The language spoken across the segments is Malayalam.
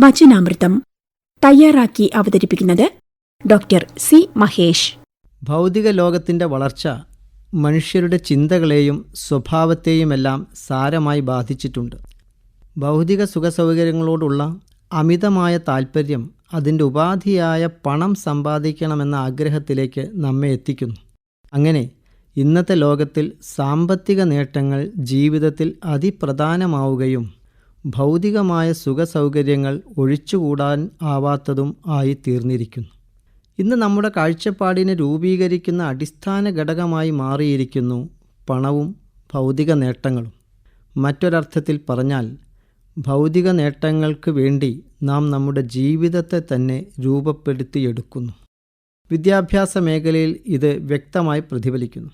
വചനാമൃതം തയ്യാറാക്കി അവതരിപ്പിക്കുന്നത് ഡോക്ടർ സി മഹേഷ്. ഭൗതിക ലോകത്തിന്റെ വളർച്ച മനുഷ്യരുടെ ചിന്തകളെയും സ്വഭാവത്തെയുമെല്ലാം സാരമായി ബാധിച്ചിട്ടുണ്ട്. ഭൗതിക സുഖസൗകര്യങ്ങളോടുള്ള അമിതമായ താൽപ്പര്യം അതിന്റെ ഉപാധിയായ പണം സമ്പാദിക്കണമെന്ന ആഗ്രഹത്തിലേക്ക് നമ്മെ എത്തിക്കുന്നു. അങ്ങനെ ഇന്നത്തെ ലോകത്തിൽ സാമ്പത്തിക നേട്ടങ്ങൾ ജീവിതത്തിൽ അതിപ്രധാനമാവുകയും ഭൗതികമായ സുഖസൗകര്യങ്ങൾ ഒഴിച്ചുകൂടാൻ ആവാത്തതും ആയി തീർന്നിരിക്കുന്നു ഇന്ന് നമ്മുടെ കാഴ്ചപ്പാടിനെ രൂപീകരിക്കുന്ന അടിസ്ഥാന ഘടകമായി മാറിയിരിക്കുന്നു പണവും ഭൗതിക നേട്ടങ്ങളും. മറ്റൊരർത്ഥത്തിൽ പറഞ്ഞാൽ ഭൗതിക നേട്ടങ്ങൾക്ക് വേണ്ടി നാം നമ്മുടെ ജീവിതത്തെ തന്നെ രൂപപ്പെടുത്തിയെടുക്കുന്നു. വിദ്യാഭ്യാസ മേഖലയിൽ ഇത് വ്യക്തമായി പ്രതിഫലിക്കുന്നു.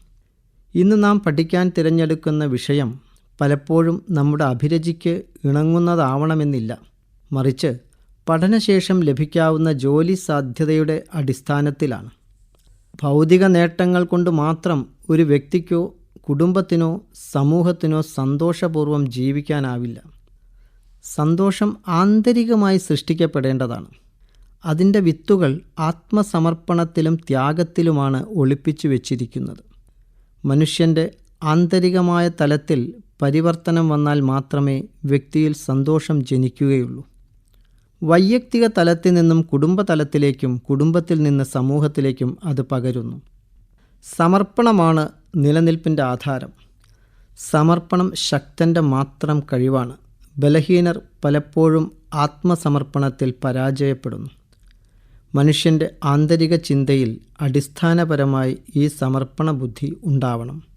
ഇന്ന് നാം പഠിക്കാൻ തിരഞ്ഞെടുക്കുന്ന വിഷയം പലപ്പോഴും നമ്മുടെ അഭിരുചിക്ക് ഇണങ്ങുന്നതാവണമെന്നില്ല. മറിച്ച് പഠനശേഷം ലഭിക്കാവുന്ന ജോലി സാധ്യതയുടെ അടിസ്ഥാനത്തിലാണ്. ഭൗതിക നേട്ടങ്ങൾ കൊണ്ട് മാത്രം ഒരു വ്യക്തിക്കോ കുടുംബത്തിനോ സമൂഹത്തിനോ സന്തോഷപൂർവം ജീവിക്കാനാവില്ല. സന്തോഷം ആന്തരികമായി സൃഷ്ടിക്കപ്പെടേണ്ടതാണ്. അതിന്റെ വിത്തുകൾ ആത്മസമർപ്പണത്തിലും ത്യാഗത്തിലുമാണ് ഒളിപ്പിച്ചു വച്ചിരിക്കുന്നത്. മനുഷ്യന്റെ ആന്തരികമായ തലത്തിൽ പരിവർത്തനം വന്നാൽ മാത്രമേ വ്യക്തിയിൽ സന്തോഷം ജനിക്കുകയുള്ളൂ. വൈയക്തിക തലത്തിൽ നിന്നും കുടുംബ തലത്തിലേക്കും കുടുംബത്തിൽ നിന്ന് സമൂഹത്തിലേക്കും അത് പകരുന്നു. സമർപ്പണമാണ് നിലനിൽപ്പിന്റെ ആധാരം. സമർപ്പണം ശക്തന്റെ മാത്രം കഴിവാണ്. ബലഹീനർ പലപ്പോഴും ആത്മസമർപ്പണത്തിൽ പരാജയപ്പെടുന്നു. മനുഷ്യന്റെ ആന്തരിക ചിന്തയിൽ അടിസ്ഥാനപരമായി ഈ സമർപ്പണ ബുദ്ധി ഉണ്ടാവണം.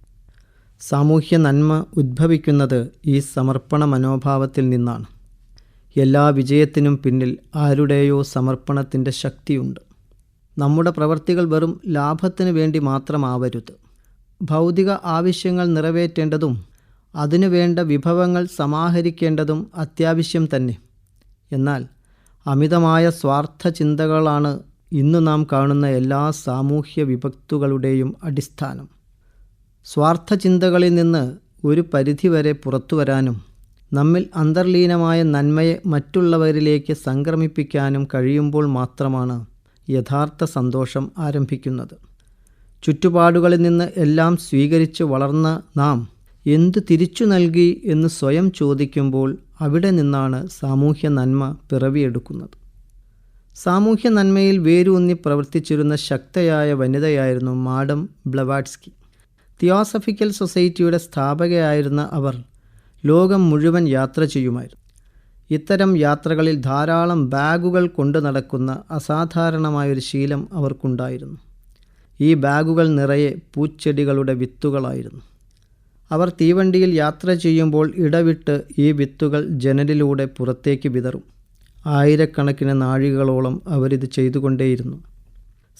സാമൂഹ്യ നന്മ ഉദ്ഭവിക്കുന്നത് ഈ സമർപ്പണ മനോഭാവത്തിൽ നിന്നാണ്. എല്ലാ വിജയത്തിനും പിന്നിൽ ആരുടെയോ സമർപ്പണത്തിന്റെ ശക്തിയുണ്ട്. നമ്മുടെ പ്രവർത്തികൾ വെറും ലാഭത്തിന് വേണ്ടി മാത്രമാവരുത്. ഭൗതിക ആവശ്യങ്ങൾ നിറവേറ്റേണ്ടതും അതിനുവേണ്ട വിഭവങ്ങൾ സമാഹരിക്കേണ്ടതും അത്യാവശ്യം തന്നെ. എന്നാൽ അമിതമായ സ്വാർത്ഥ ചിന്തകളാണ് ഇന്ന് നാം കാണുന്ന എല്ലാ സാമൂഹ്യ വിഭക്തുകളുടെയും അടിസ്ഥാനം. സ്വാർത്ഥ ചിന്തകളിൽ നിന്ന് ഒരു പരിധിവരെ പുറത്തു വരാനും നമ്മിൽ അന്തർലീനമായ നന്മയെ മറ്റുള്ളവരിലേക്ക് സംക്രമിപ്പിക്കാനും കഴിയുമ്പോൾ മാത്രമാണ് യഥാർത്ഥ സന്തോഷം ആരംഭിക്കുന്നത്. ചുറ്റുപാടുകളിൽ നിന്ന് എല്ലാം സ്വീകരിച്ച് വളർന്ന നാം എന്തു തിരിച്ചു നൽകി എന്ന് സ്വയം ചോദിക്കുമ്പോൾ അവിടെ നിന്നാണ് സാമൂഹ്യ നന്മ പിറവിയെടുക്കുന്നത്. സാമൂഹ്യ നന്മയിൽ വേരൂന്നി പ്രവർത്തിച്ചിരുന്ന ശക്തയായ വനിതയായിരുന്നു മാഡം ബ്ലവാഡ്സ്കി. തിയോസഫിക്കൽ സൊസൈറ്റിയുടെ സ്ഥാപകയായിരുന്ന അവർ ലോകം മുഴുവൻ യാത്ര ചെയ്യുമായിരുന്നു. ഇത്തരം യാത്രകളിൽ ധാരാളം ബാഗുകൾ കൊണ്ടു നടക്കുന്ന അസാധാരണമായൊരു ശീലം അവർക്കുണ്ടായിരുന്നു. ഈ ബാഗുകൾ നിറയെ പൂച്ചെടികളുടെ വിത്തുകളായിരുന്നു. അവർ തീവണ്ടിയിൽ യാത്ര ചെയ്യുമ്പോൾ ഇടവിട്ട് ഈ വിത്തുകൾ ജനലിലൂടെ പുറത്തേക്ക് വിതറും. ആയിരക്കണക്കിന് നാഴികളോളം അവരിത് ചെയ്തുകൊണ്ടേയിരുന്നു.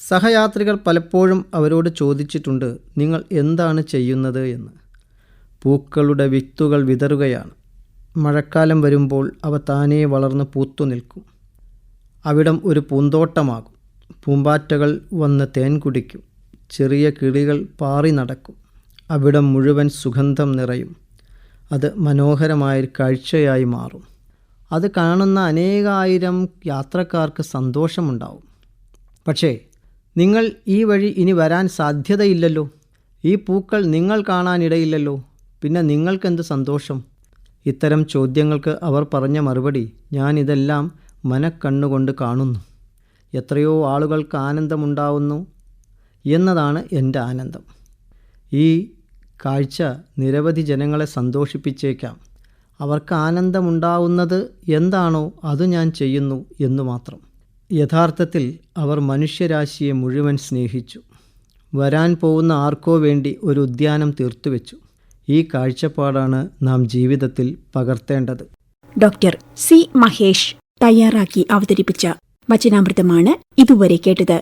സഹയാത്രികർ പലപ്പോഴും അവരോട് ചോദിച്ചിട്ടുണ്ട് നിങ്ങൾ എന്താണ് ചെയ്യുന്നത്? എന്ന്. പൂക്കളുടെ വിത്തുകൾ വിതറുകയാണ്. മഴക്കാലം വരുമ്പോൾ അവ താനേ വളർന്ന് പൂത്തു നിൽക്കും. അവിടം ഒരു പൂന്തോട്ടമാകും. പൂമ്പാറ്റകൾ വന്ന് തേൻ കുടിക്കും. ചെറിയ കിളികൾ പാറി നടക്കും. അവിടം മുഴുവൻ സുഗന്ധം നിറയും. അത് മനോഹരമായൊരു കാഴ്ചയായി മാറും. അത് കാണുന്ന അനേകായിരം യാത്രക്കാർക്ക് സന്തോഷമുണ്ടാവും. പക്ഷേ നിങ്ങൾ ഈ വഴി ഇനി വരാൻ സാധ്യതയില്ലല്ലോ. ഈ പൂക്കൾ നിങ്ങൾ കാണാനിടയില്ലല്ലോ. പിന്നെ നിങ്ങൾക്കെന്ത് സന്തോഷം? ഇത്തരം ചോദ്യങ്ങൾക്ക് അവർ പറഞ്ഞ മറുപടി ഞാനിതെല്ലാം മനക്കണ്ണുകൊണ്ട് കാണുന്നു. എത്രയോ ആളുകൾക്ക് ആനന്ദമുണ്ടാവുന്നു എന്നതാണ് എന്റെ ആനന്ദം. ഈ കാഴ്ച നിരവധി ജനങ്ങളെ സന്തോഷിപ്പിച്ചേക്കാം. അവർക്ക് ആനന്ദമുണ്ടാവുന്നത് എന്താണോ അത് ഞാൻ ചെയ്യുന്നു എന്നു മാത്രം. യഥാർത്ഥത്തിൽ അവർ മനുഷ്യരാശിയെ മുഴുവൻ സ്നേഹിച്ചു. വരാൻ പോകുന്ന ആർക്കോ വേണ്ടി ഒരു ഉദ്യാനം തീർത്തുവെച്ചു ഈ കാഴ്ചപ്പാടാണ് നാം ജീവിതത്തിൽ പകർത്തേണ്ടത്. ഡോക്ടർ സി മഹേഷ് തയ്യാറാക്കി അവതരിപ്പിച്ച വചനാമൃതമാണ് ഇതുവരെ കേട്ടത്.